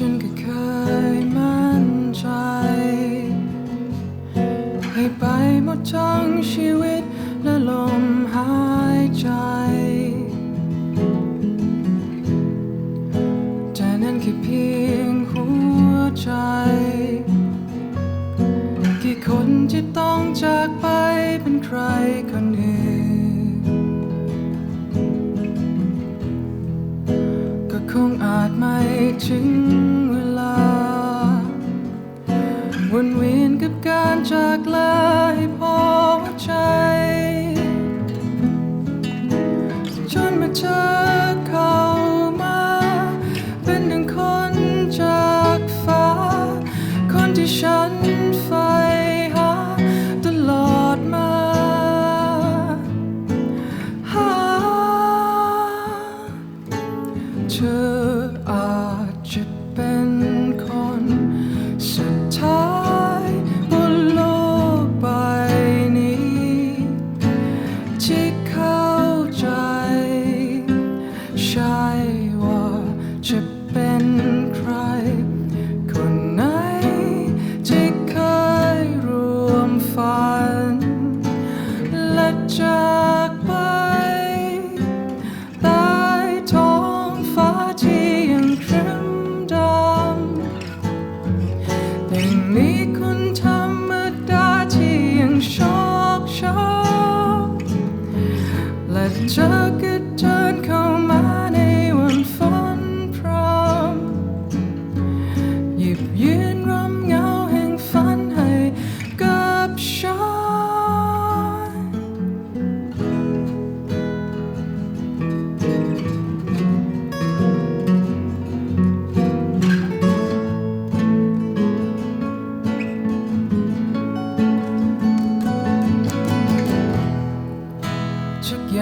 ฉันก็เคยมั่นใจ ให้ไปหมดทั้งชีวิตและลมหายใจ แต่นั่นแค่เพียงหัวใจ กี่คนที่ต้องจากไปเป็นใครคนอื่นคงอาจไม่ถึง วนเวียนกับการจากลาให้พอใจ จนมาเจอเขามา เป็นดังคนจากฟ้า คนที่ฉันใฝ่หาตลอดมาหาเธออาจจะ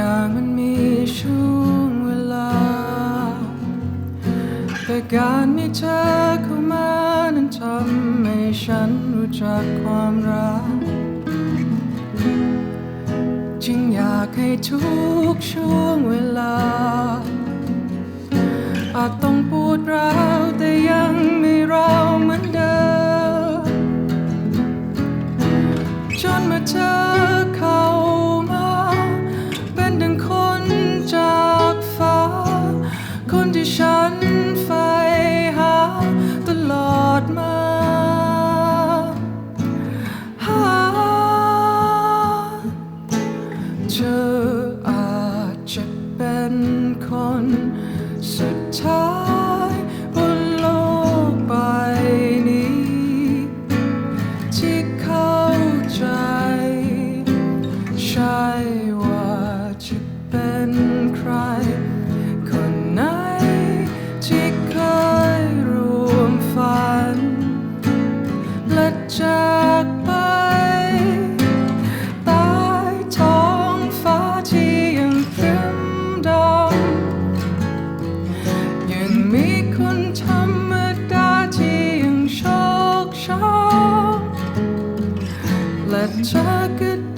อย่างมันมีช่วงเวลา แต่การมีเธอเข้ามานั้นทำให้ฉันรู้จักความรัก จึงอยากให้ทุกช่วงเวลา อาจต้องปวดร้าว ยัง